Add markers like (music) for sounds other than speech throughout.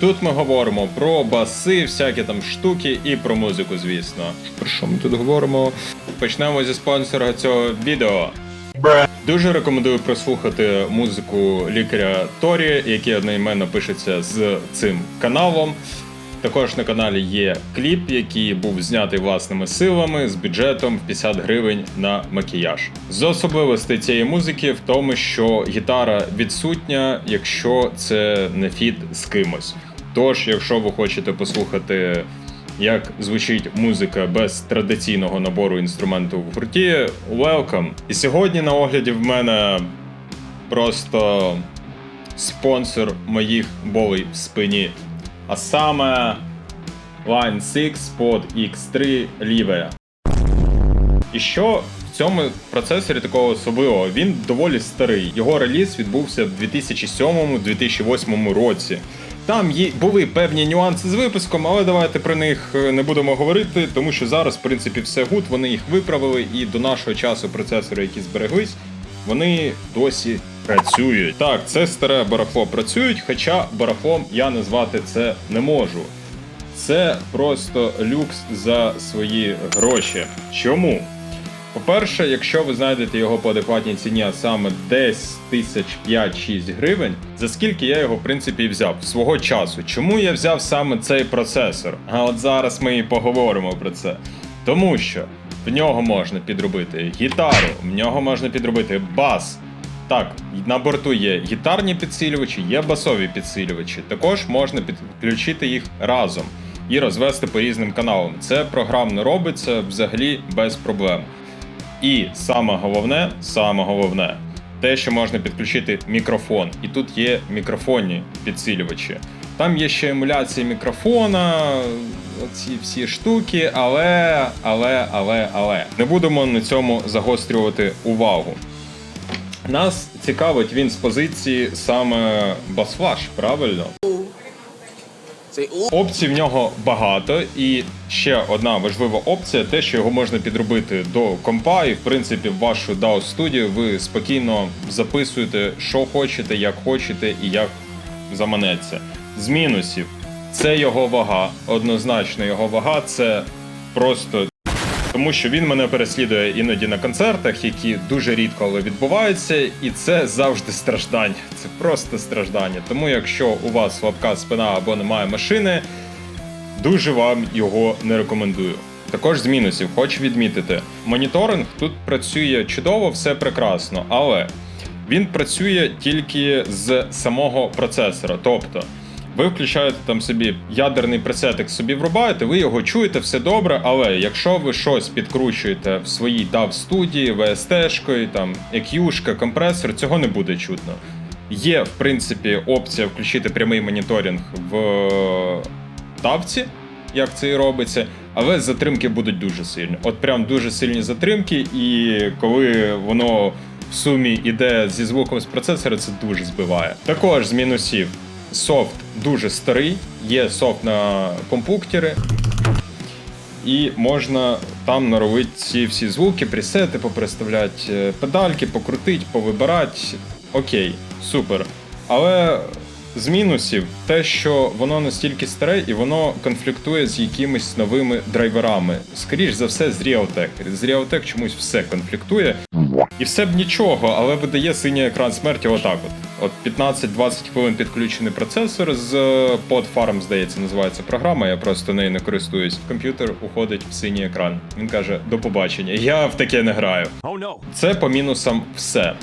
Тут ми говоримо про баси, всякі там штуки і про музику, звісно. Про що ми тут говоримо? Почнемо зі спонсора цього відео. Дуже рекомендую прослухати музику лікаря Торі, який одноіменно пишеться з цим каналом. Також на каналі є кліп, який був знятий власними силами з бюджетом в 50 гривень на макіяж. З особливостей цієї музики в тому, що гітара відсутня, якщо це не фіт з кимось. Тож, якщо ви хочете послухати, як звучить музика без традиційного набору інструментів в гурті, welcome! І сьогодні на огляді в мене просто спонсор моїх болей в спині. А саме Line 6 под X3 Live. І що в цьому процесорі такого особливого? Він доволі старий. Його реліз відбувся в 2007-2008 році. Там є, були певні нюанси з випуском, але давайте про них е, не будемо говорити, тому що зараз, в принципі, все гуд, вони їх виправили, і до нашого часу процесори, які збереглись, вони досі працюють. Так, це старе барахло працюють, хоча барахлом я назвати це не можу. Це просто люкс за свої гроші. Чому? По-перше, якщо ви знайдете його по адекватній ціні, а саме десь тисяч 5-6 гривень, за скільки я його в принципі взяв свого часу. Чому я взяв саме цей процесор? А от зараз ми і поговоримо про це. Тому що в нього можна підробити гітару, в нього можна підробити бас. Так, на борту є гітарні підсилювачі, є басові підсилювачі. Також можна підключити їх разом і розвести по різним каналам. Це програмно робиться взагалі без проблем. І саме головне, саме головне, те, що можна підключити мікрофон. І тут є мікрофонні підсилювачі. Там є ще емуляція мікрофона, оці всі штуки, але, але, але, але. Не будемо на цьому загострювати увагу. Нас цікавить він з позиції саме басфлаш, правильно? Опцій в нього багато, і ще одна важлива опція те, що його можна підробити до компа, і в принципі в вашу DAO студію ви спокійно записуєте, що хочете, як хочете і як заманеться. З мінусів це його вага, однозначно його вага це просто тому що він мене переслідує іноді на концертах, які дуже рідко але відбуваються, і це завжди страждання. Це просто страждання. Тому, якщо у вас слабка спина або немає машини, дуже вам його не рекомендую. Також з мінусів хочу відмітити: моніторинг тут працює чудово, все прекрасно, але він працює тільки з самого процесора. Тобто. Ви включаєте там собі ядерний пресетик, собі врубаєте, ви його чуєте, все добре. Але якщо ви щось підкручуєте в своїй DAW студії, VST-шкою, там EQ-шка, компресор, цього не буде чутно. Є, в принципі, опція включити прямий моніторинг в тавці, як це і робиться, але затримки будуть дуже сильні. От прям дуже сильні затримки, і коли воно в сумі йде зі звуком з процесора, це дуже збиває. Також з мінусів. Софт дуже старий, є софт на компуктери, і можна там наробити ці всі звуки, пресети, поприставляти педальки, покрутити, повибирати. Окей, супер. Але з мінусів те, що воно настільки старе і воно конфліктує з якимись новими драйверами. Скоріш за все, з Realtek. З Realtek чомусь все конфліктує. І все б нічого, але видає синій екран смерті отак от. От 15-20 хвилин підключений процесор з PodFarm, здається, називається програма. Я просто нею не користуюсь. Комп'ютер уходить в синій екран. Він каже: до побачення. Я в таке не граю. Це по мінусам все.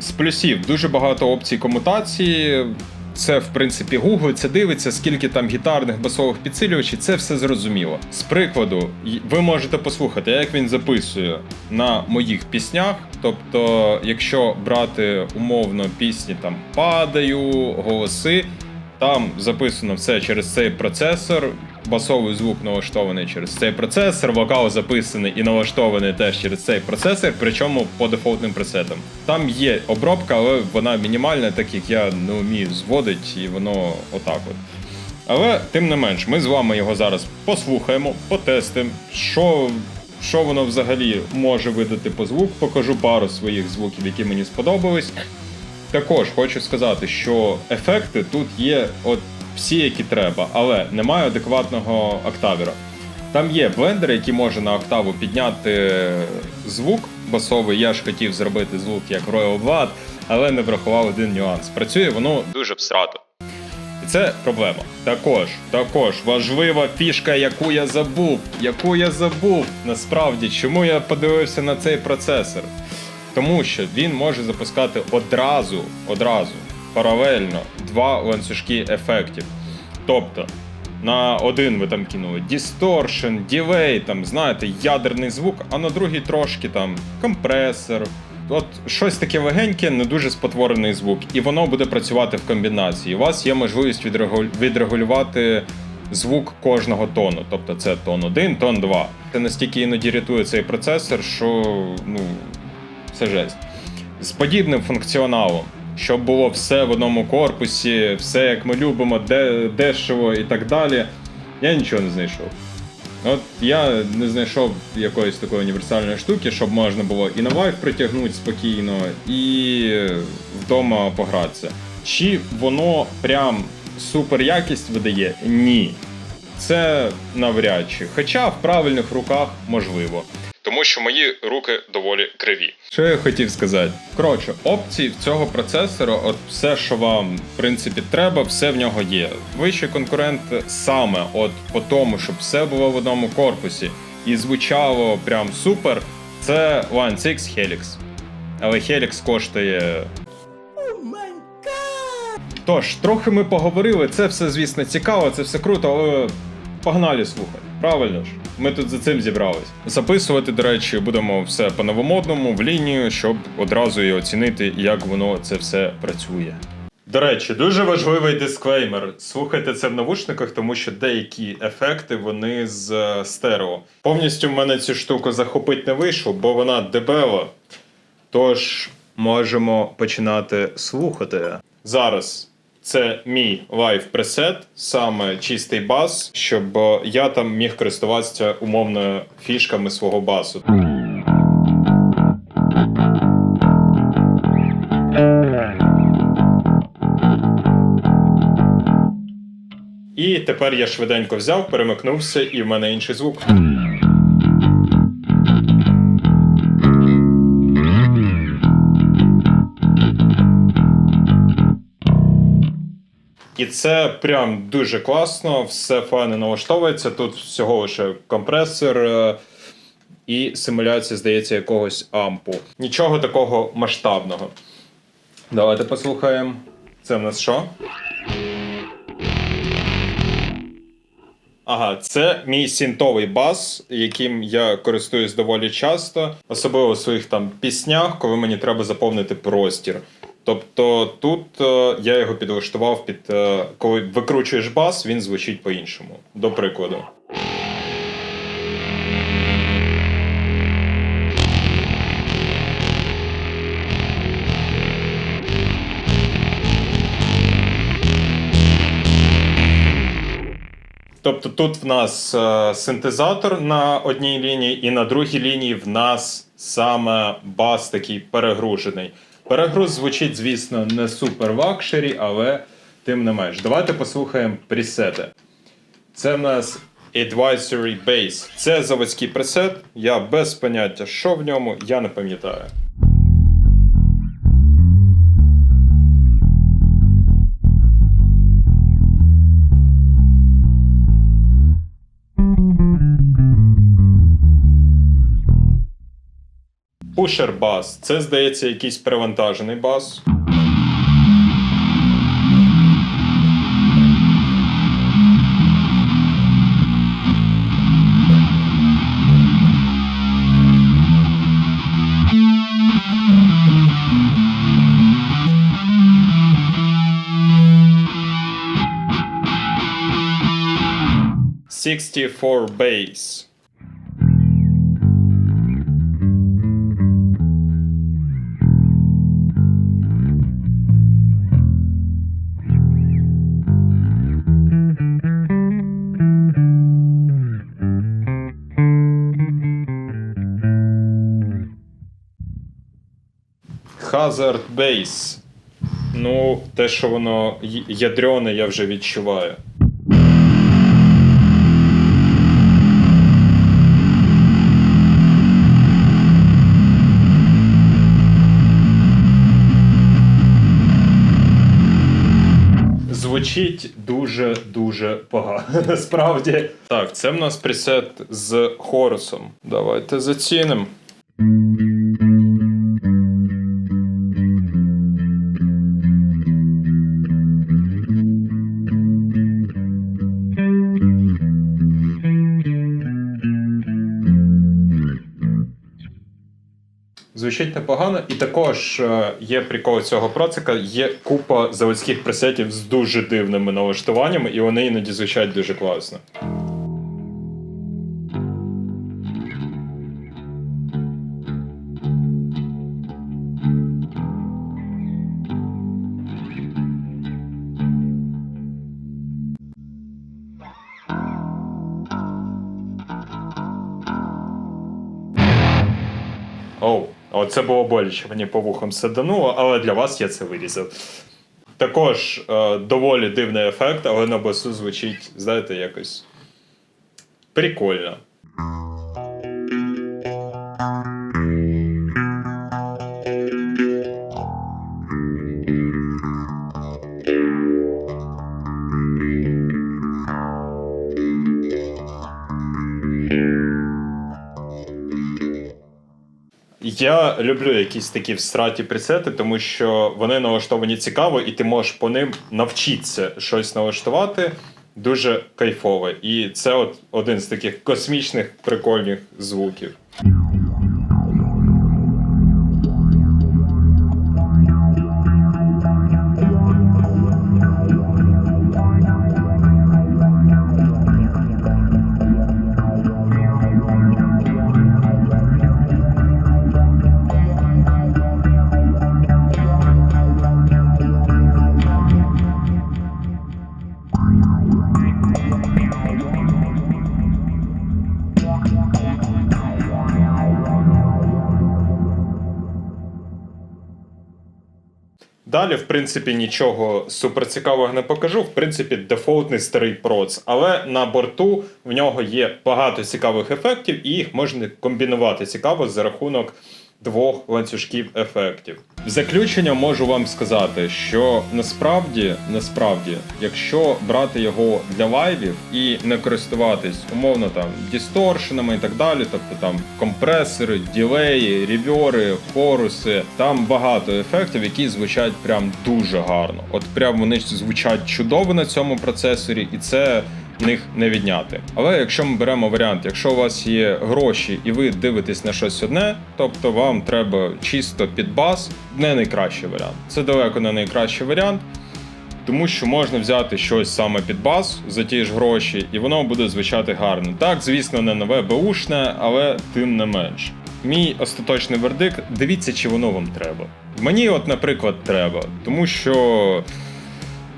З плюсів дуже багато опцій комутації. Це, в принципі, гуглиться, дивиться, скільки там гітарних басових підсилювачів, це все зрозуміло. З прикладу, ви можете послухати, як він записує на моїх піснях. Тобто, якщо брати умовно пісні там падаю, голоси, там записано все через цей процесор. Басовий звук налаштований через цей процесор, вокал записаний і налаштований теж через цей процесор, причому по дефолтним пресетам. Там є обробка, але вона мінімальна, так як я не вмію зводити, і воно отак от. Але тим не менш, ми з вами його зараз послухаємо, потестимо, що, що воно взагалі може видати по звук. Покажу пару своїх звуків, які мені сподобались. Також хочу сказати, що ефекти тут є от всі, які треба, але немає адекватного октавера. Там є блендер, який може на октаву підняти звук басовий. Я ж хотів зробити звук як Royal Blood, але не врахував один нюанс. Працює воно дуже всрато. І це проблема. Також, також важлива фішка, яку я забув. Яку я забув. Насправді, чому я подивився на цей процесор? Тому що він може запускати одразу, одразу, паралельно два ланцюжки ефектів. Тобто, на один ви там кинули distortion, ділей, там, знаєте, ядерний звук, а на другий трошки там компресор. От щось таке легеньке, не дуже спотворений звук, і воно буде працювати в комбінації. У вас є можливість відрегу- відрегулювати звук кожного тону. Тобто це тон 1, тон 2. Це настільки іноді рятує цей процесор, що ну, це жесть. З подібним функціоналом, щоб було все в одному корпусі, все як ми любимо, де, дешево і так далі, я нічого не знайшов. От я не знайшов якоїсь такої універсальної штуки, щоб можна було і на лайф притягнути спокійно, і вдома погратися. Чи воно прям супер якість видає? Ні. Це навряд чи. Хоча в правильних руках можливо. Тому що мої руки доволі криві. Що я хотів сказати? Коротше, опції в цього процесора, от все, що вам в принципі треба, все в нього є. Вищий конкурент саме от по тому, щоб все було в одному корпусі і звучало прям супер. Це One 6 Helix. Але Helix коштує Тож, трохи ми поговорили, це все, звісно, цікаво, це все круто, але погнали слухати. Правильно ж? Ми тут за цим зібрались. Записувати, до речі, будемо все по-новомодному в лінію, щоб одразу і оцінити, як воно це все працює. До речі, дуже важливий дисклеймер. Слухайте це в навушниках, тому що деякі ефекти вони з е, стерео. Повністю в мене цю штуку захопити не вийшло, бо вона дебела. Тож можемо починати слухати. Зараз це мій лайв пресет, саме чистий бас, щоб е, я там міг користуватися умовно фішками свого басу. І тепер я швиденько взяв, перемикнувся, і в мене інший звук. І це прям дуже класно, все файно налаштовується. Тут всього лише компресор е, і симуляція, здається, якогось ампу. Нічого такого масштабного. Давайте послухаємо. Це в нас що? Ага, це мій синтовий бас, яким я користуюсь доволі часто, особливо в своїх там піснях, коли мені треба заповнити простір. Тобто тут е, я його підлаштував під е, коли викручуєш бас, він звучить по-іншому. До прикладу. Тобто тут в нас е, синтезатор на одній лінії, і на другій лінії в нас саме бас такий перегружений. Перегруз звучить, звісно, не супер вакшері, але тим не менш. Давайте послухаємо пресети. Це в нас Advisory Base. Це заводський пресет. Я без поняття, що в ньому, я не пам'ятаю. Pusher бас. Це, здається, якийсь перевантажений бас. Sixty-four bass. Hazard Bass. Ну, те, що воно ядрене, я вже відчуваю. Звучить дуже дуже погано. (laughs) Насправді. Так, це в нас пресет з хорусом. Давайте зацінимо. Звучить непогано, і також е, є прикол цього процика. Є купа заводських пресетів з дуже дивними налаштуваннями, і вони іноді звучать дуже класно. Оу, оце було боляче, мені по вухам садануло, але для вас я це вирізав. Також е, доволі дивний ефект, але на басу звучить, знаєте, якось прикольно. Я люблю якісь такі всраті пресети, тому що вони налаштовані цікаво, і ти можеш по ним навчитися щось налаштувати дуже кайфово. І це от один з таких космічних прикольних звуків. Далі, в принципі, нічого суперцікавого не покажу. В принципі, дефолтний старий проц. Але на борту в нього є багато цікавих ефектів, і їх можна комбінувати цікаво за рахунок двох ланцюжків ефектів. В заключення можу вам сказати, що насправді, насправді, якщо брати його для лайвів і не користуватись умовно там дісторшенами і так далі, тобто там компресори, ділеї, рівьори, хоруси, там багато ефектів, які звучать прям дуже гарно. От прям вони звучать чудово на цьому процесорі, і це них не відняти. Але якщо ми беремо варіант, якщо у вас є гроші і ви дивитесь на щось одне, тобто вам треба чисто під бас, не найкращий варіант. Це далеко не найкращий варіант. Тому що можна взяти щось саме під бас за ті ж гроші, і воно буде звучати гарно. Так, звісно, не нове беушне, але тим не менш. Мій остаточний вердикт: дивіться, чи воно вам треба. Мені, от, наприклад, треба, тому що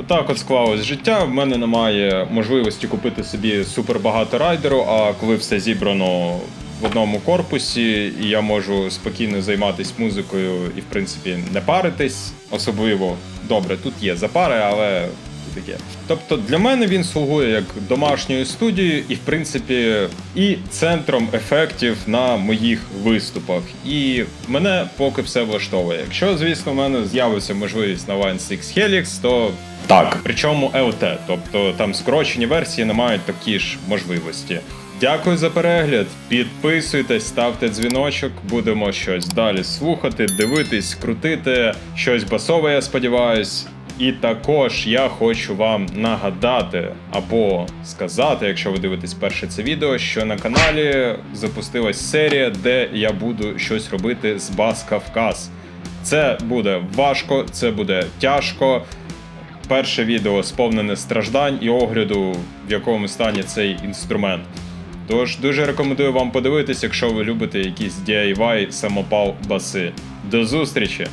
Отак от склалось життя. В мене немає можливості купити собі супер багато райдеру, а коли все зібрано в одному корпусі, і я можу спокійно займатися музикою і, в принципі, не паритись, особливо добре, тут є запари, але таке. Тобто для мене він слугує як домашньою студією і, в принципі, і центром ефектів на моїх виступах. І мене поки все влаштовує. Якщо, звісно, в мене з'явиться можливість на Line 6 Helix, то так. Причому LT, тобто там скорочені версії не мають такі ж можливості. Дякую за перегляд. Підписуйтесь, ставте дзвіночок. Будемо щось далі слухати, дивитись, крутити. Щось басове, я сподіваюсь. І також я хочу вам нагадати або сказати, якщо ви дивитесь перше це відео, що на каналі запустилась серія, де я буду щось робити з Бас Кавказ. Це буде важко, це буде тяжко. Перше відео сповнене страждань і огляду, в якому стані цей інструмент. Тож дуже рекомендую вам подивитись, якщо ви любите якісь DIY самопал баси. До зустрічі!